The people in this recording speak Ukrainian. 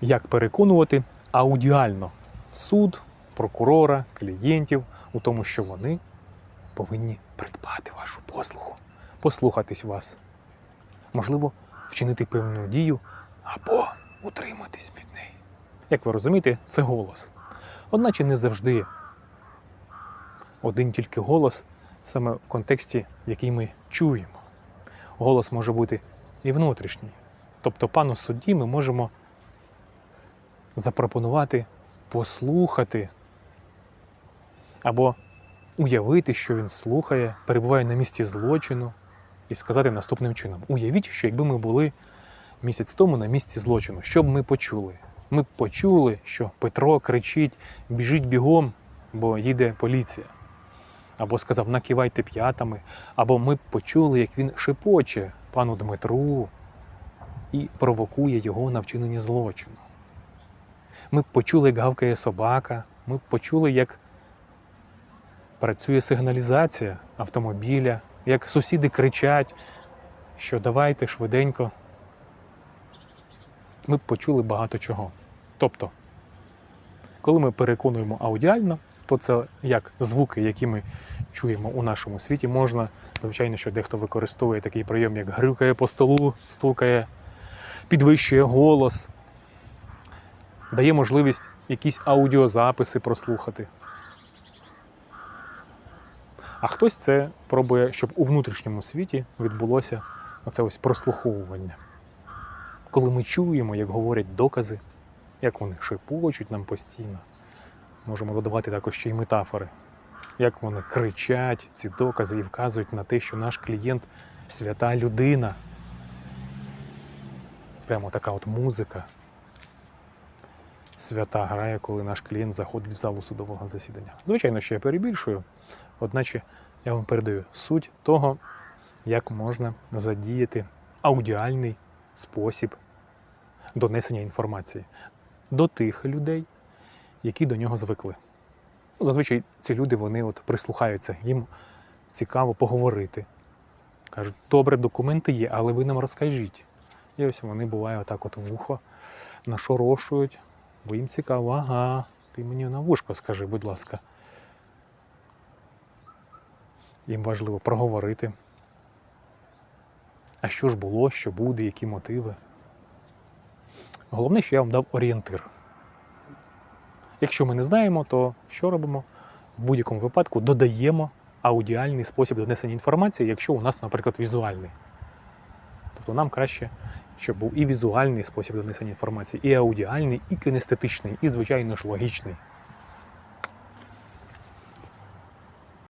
як переконувати аудіально суд, прокурора, клієнтів у тому, що вони повинні придбати вашу послугу, послухатись вас, можливо, вчинити певну дію або утриматись від неї. Як ви розумієте, це голос. Одначе не завжди один тільки голос, саме в контексті, який ми чуємо. Голос може бути і внутрішній. Тобто, пану судді ми можемо запропонувати послухати або уявити, що він слухає, перебуває на місці злочину, і сказати наступним чином: уявіть, що якби ми були місяць тому на місці злочину, що б ми почули? Ми б почули, що Петро кричить: біжіть бігом, бо їде поліція. Або сказав, накивайте п'ятами, або ми б почули, як він шепоче пану Дмитру і провокує його на вчинення злочину. Ми почули, як гавкає собака, ми почули, як працює сигналізація автомобіля, як сусіди кричать, що давайте швиденько. Ми почули багато чого. Тобто, коли ми переконуємо аудіально, то це як звуки, які ми чуємо у нашому світі, можна, звичайно, що дехто використовує такий прийом, як грюкає по столу, стукає, підвищує голос, дає можливість якісь аудіозаписи прослухати. А хтось це пробує, щоб у внутрішньому світі відбулося оце ось прослуховування. Коли ми чуємо, як говорять докази, як вони шепочуть нам постійно, можемо додавати також ще й метафори, як вони кричать ці докази і вказують на те, що наш клієнт свята людина. Прямо така от музика. Свята грає, коли наш клієнт заходить в залу судового засідання. Звичайно, що я перебільшую, одначе я вам передаю суть того, як можна задіяти аудіальний спосіб донесення інформації до тих людей, які до нього звикли. Ну, Зазвичай ці люди вони от прислухаються, їм цікаво поговорити. Кажуть, добре, документи є, але ви нам розкажіть. І ось вони буває отак от вухо нашорошують, бо їм цікаво, ага, ти мені на вушко скажи, будь ласка. Їм важливо проговорити. А що ж було, що буде, які мотиви. Головне, що я вам дав орієнтир. Якщо ми не знаємо, то що робимо? В будь-якому випадку додаємо аудіальний спосіб донесення інформації, якщо у нас, наприклад, візуальний. Тобто нам краще, щоб був і візуальний спосіб донесення інформації, і аудіальний, і кінестетичний, і, звичайно ж, логічний.